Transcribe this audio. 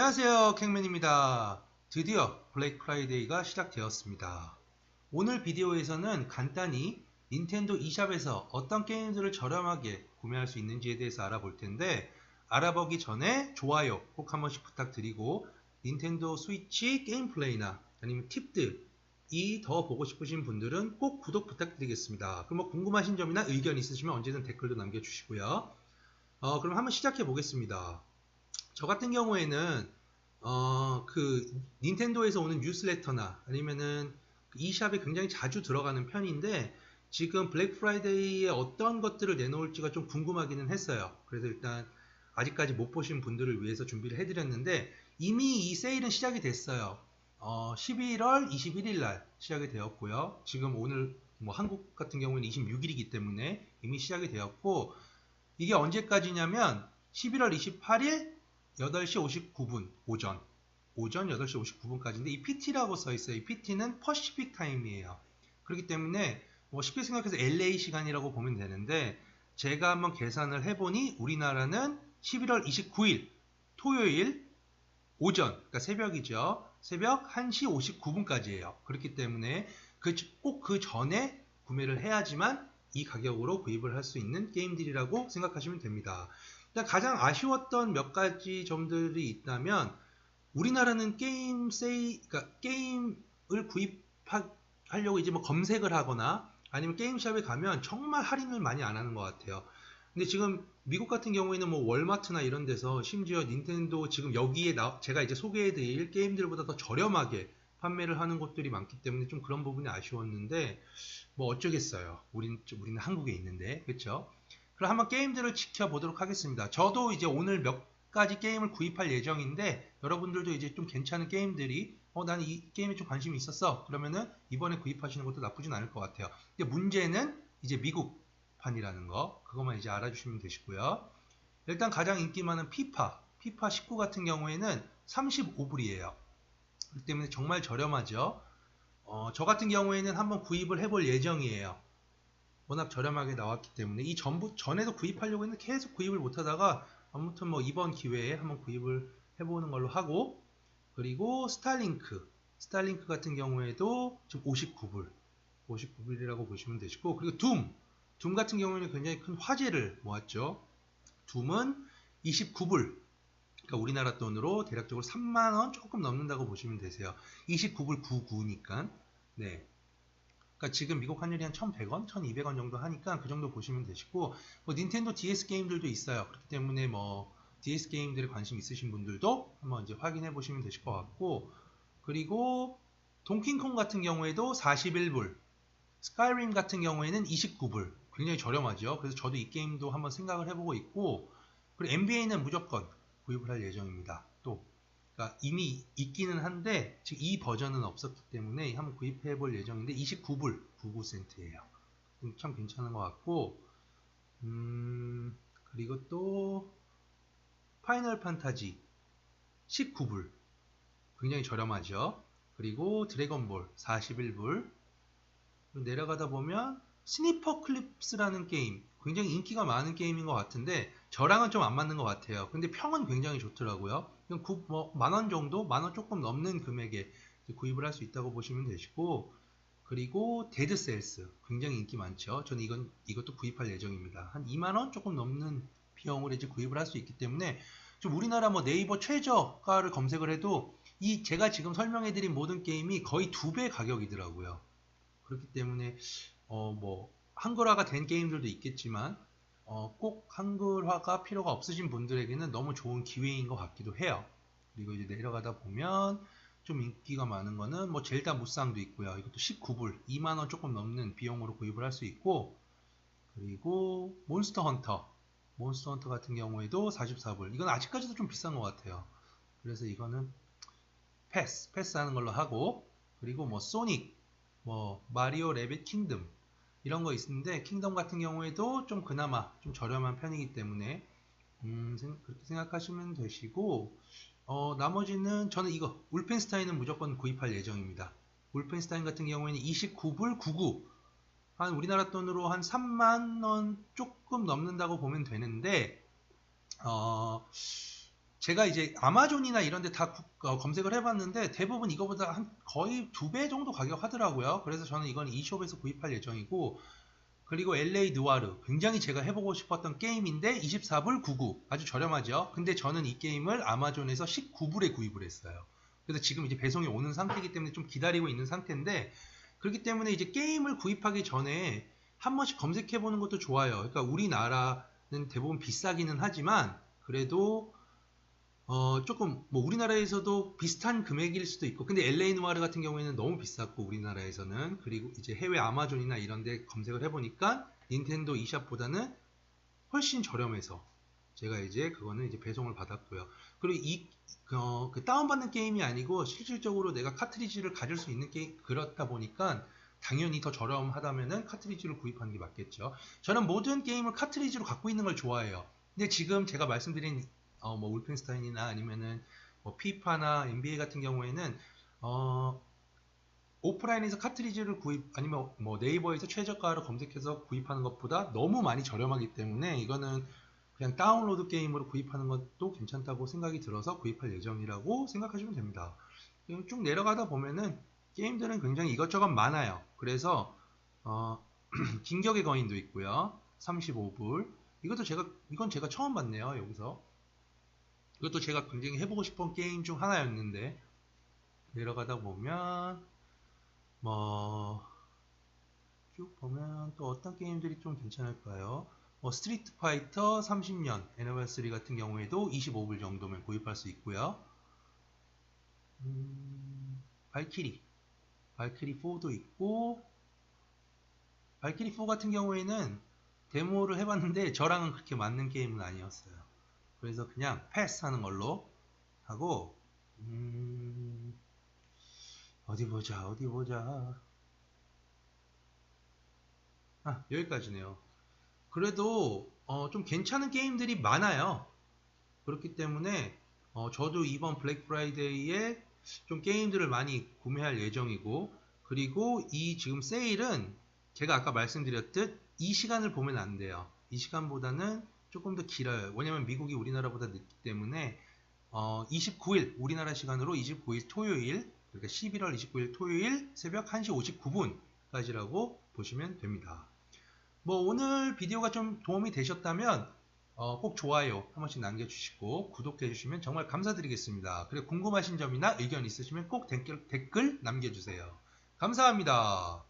안녕하세요 캥맨입니다. 드디어 블랙 프라이데이가 시작되었습니다. 오늘 비디오에서는 간단히 닌텐도 e샵에서 어떤 게임들을 저렴하게 구매할 수 있는지에 대해서 알아볼 텐데 알아보기 전에 좋아요 꼭 한 번씩 부탁드리고 닌텐도 스위치 게임 플레이나 아니면 팁들이 더 보고 싶으신 분들은 꼭 구독 부탁드리겠습니다. 그럼 뭐 궁금하신 점이나 의견 있으시면 언제든 댓글도 남겨주시고요. 어, 그럼 한번 시작해 보겠습니다 저 같은 경우에는 어, 그 닌텐도에서 오는 뉴스레터나 아니면은 그 e샵에 굉장히 자주 들어가는 편인데 지금 블랙 프라이데이에 어떤 것들을 내놓을지가 좀 궁금하기는 했어요. 그래서 일단 아직까지 못 보신 분들을 위해서 준비를 해드렸는데 이미 이 세일은 시작이 됐어요. 어, 11월 21일 날 시작이 되었고요. 지금 오늘 뭐 한국 같은 경우는 26일이기 때문에 이미 시작이 되었고 이게 언제까지냐면 11월 28일 8시 59분 오전 오전 8시 59분까지인데 이 PT라고 써 있어요. 이 PT는 퍼시픽 타임이에요. 그렇기 때문에 뭐 쉽게 생각해서 LA 시간이라고 보면 되는데 제가 한번 계산을 해보니 우리나라는 11월 29일 토요일 오전 그러니까 새벽이죠. 새벽 1시 59분까지예요. 그렇기 때문에 꼭 그 전에 구매를 해야지만 이 가격으로 구입을 할 수 있는 게임들이라고 생각하시면 됩니다. 가장 아쉬웠던 몇 가지 점들이 있다면 우리나라는 게임 세이 그러니까 게임을 구입하려고 이제 뭐 검색을 하거나 아니면 게임샵에 가면 정말 할인을 많이 안 하는 것 같아요. 근데 지금 미국 같은 경우에는 뭐 월마트나 이런 데서 심지어 닌텐도 지금 여기에 나, 제가 이제 소개해드릴 게임들보다 더 저렴하게 판매를 하는 곳들이 많기 때문에 좀 그런 부분이 아쉬웠는데 뭐 어쩌겠어요. 우린 우리는 한국에 있는데 그렇죠? 그럼 한번 게임들을 지켜보도록 하겠습니다. 저도 이제 오늘 몇 가지 게임을 구입할 예정인데 여러분들도 이제 좀 괜찮은 게임들이 어 나는 이 게임에 좀 관심이 있었어 그러면은 이번에 구입하시는 것도 나쁘진 않을 것 같아요. 근데 문제는 이제 미국판이라는 거 그것만 이제 알아주시면 되시고요. 일단 가장 인기 많은 피파 피파 19 같은 경우에는 35불이에요. 그렇기 때문에 정말 저렴하죠. 어, 저 같은 경우에는 한번 구입을 해볼 예정이에요. 워낙 저렴하게 나왔기 때문에 이 전부 전에도 구입하려고 했는데 계속 구입을 못하다가 아무튼 뭐 이번 기회에 한번 구입을 해보는 걸로 하고 그리고 스타링크 스타링크 같은 경우에도 지금 59불 59불이라고 보시면 되시고 그리고 둠! 둠 같은 경우에는 굉장히 큰 화제를 모았죠. 둠은 29불 그러니까 우리나라 돈으로 대략적으로 3만원 조금 넘는다고 보시면 되세요. 29불 99니까. 네 그러니까 지금 미국 환율이 한 1,100원, 1,200원 정도 하니까 그 정도 보시면 되시고 뭐 닌텐도 DS 게임들도 있어요. 그렇기 때문에 뭐 DS 게임들에 관심 있으신 분들도 한번 이제 확인해 보시면 되실 것 같고 그리고 동킹콩 같은 경우에도 41불, 스카이림 같은 경우에는 29불. 굉장히 저렴하죠. 그래서 저도 이 게임도 한번 생각을 해보고 있고 그리고 NBA는 무조건 구입을 할 예정입니다. 또 그러니까 이미 있기는 한데 지금 이 버전은 없었기 때문에 한번 구입해 볼 예정인데 29불 99센트예요. 참 괜찮은 것 같고 음 그리고 또 파이널 판타지 19불 굉장히 저렴하죠. 그리고 드래곤볼 41불 내려가다 보면 스니퍼 클립스라는 게임 굉장히 인기가 많은 게임인 것 같은데 저랑은 좀 안 맞는 것 같아요. 근데 평은 굉장히 좋더라고요. 뭐, 만원 정도? 만원 조금 넘는 금액에 구입을 할 수 있다고 보시면 되시고 그리고 데드 셀스 굉장히 인기 많죠. 저는 이건 이것도 구입할 예정입니다. 한 2만 원 조금 넘는 비용으로 이제 구입을 할 수 있기 때문에 좀 우리나라 뭐 네이버 최저가를 검색을 해도 이 제가 지금 설명해드린 모든 게임이 거의 두 배 가격이더라고요. 그렇기 때문에 어 뭐 한글화가 된 게임들도 있겠지만 어, 꼭 한글화가 필요가 없으신 분들에게는 너무 좋은 기회인 것 같기도 해요. 그리고 이제 내려가다 보면 좀 인기가 많은 거는 뭐 젤다 무쌍도 있고요. 이것도 19불, 2만원 조금 넘는 비용으로 구입을 할 수 있고 그리고 몬스터 헌터 몬스터 헌터 같은 경우에도 44불 이건 아직까지도 좀 비싼 것 같아요. 그래서 이거는 패스, 패스하는 걸로 하고 그리고 뭐 소닉, 뭐 마리오 레빗 킹덤 이런 거 있는데 킹덤 같은 경우에도 좀 그나마 좀 저렴한 편이기 때문에 음, 그렇게 생각하시면 되시고 어, 나머지는 저는 이거 울펜스타인은 무조건 구입할 예정입니다. 울펜스타인 같은 경우에는 29불 99 한 우리나라 돈으로 한 3만원 조금 넘는다고 보면 되는데 어, 제가 이제 아마존이나 이런 데 다 검색을 해봤는데 대부분 이거보다 한 거의 두 배 정도 가격 하더라고요. 그래서 저는 이건 e숍에서 구입할 예정이고 그리고 LA 누아르 굉장히 제가 해보고 싶었던 게임인데 24불 99 아주 저렴하죠. 근데 저는 이 게임을 아마존에서 19불에 구입을 했어요. 그래서 지금 이제 배송이 오는 상태이기 때문에 좀 기다리고 있는 상태인데 그렇기 때문에 이제 게임을 구입하기 전에 한 번씩 검색해 보는 것도 좋아요. 그러니까 우리나라는 대부분 비싸기는 하지만 그래도 어 조금 뭐 우리나라에서도 비슷한 금액일 수도 있고 근데 LA 누아르 같은 경우에는 너무 비쌌고 우리나라에서는. 그리고 이제 해외 아마존이나 이런 데 검색을 해보니까 닌텐도 e샵보다는 훨씬 저렴해서 제가 이제 그거는 이제 배송을 받았고요. 그리고 이 어, 그 다운받는 게임이 아니고 실질적으로 내가 카트리지를 가질 수 있는 게임 그렇다 보니까 당연히 더 저렴하다면은 카트리지를 구입하는 게 맞겠죠. 저는 모든 게임을 카트리지로 갖고 있는 걸 좋아해요. 근데 지금 제가 말씀드린 어, 뭐 울펜스타인이나 아니면은 뭐 피파나 NBA 같은 경우에는 어, 오프라인에서 카트리지를 구입 아니면 뭐 네이버에서 최저가로 검색해서 구입하는 것보다 너무 많이 저렴하기 때문에 이거는 그냥 다운로드 게임으로 구입하는 것도 괜찮다고 생각이 들어서 구입할 예정이라고 생각하시면 됩니다. 쭉 내려가다 보면은 게임들은 굉장히 이것저것 많아요. 그래서 어, 긴격의 거인도 있고요. 35불. 이것도 제가 이건 제가 처음 봤네요. 여기서 이것도 제가 굉장히 해보고 싶은 게임 중 하나였는데 내려가다 보면 뭐 쭉 보면 또 어떤 게임들이 좀 괜찮을까요? 뭐 스트리트 파이터 30년 애니버서리 같은 경우에도 25불 정도면 구입할 수 있고요. 음, 발키리 발키리 4도 있고 발키리 4 같은 경우에는 데모를 해봤는데 저랑은 그렇게 맞는 게임은 아니었어요. 그래서 그냥 패스 하는 걸로 하고 음, 어디 보자 어디 보자. 아 여기까지네요. 그래도 어, 좀 괜찮은 게임들이 많아요. 그렇기 때문에 어, 저도 이번 블랙 프라이데이에 좀 게임들을 많이 구매할 예정이고 그리고 이 지금 세일은 제가 아까 말씀드렸듯 이 시간을 보면 안 돼요. 이 시간보다는 조금 더 길어요. 왜냐면 미국이 우리나라보다 늦기 때문에 어, 29일 우리나라 시간으로 29일 토요일 그러니까 11월 29일 토요일 새벽 1시 59분까지라고 보시면 됩니다. 뭐 오늘 비디오가 좀 도움이 되셨다면 어, 꼭 좋아요 한 번씩 남겨주시고 구독해 주시면 정말 감사드리겠습니다. 그리고 궁금하신 점이나 의견 있으시면 꼭 댓글, 댓글 남겨주세요. 감사합니다.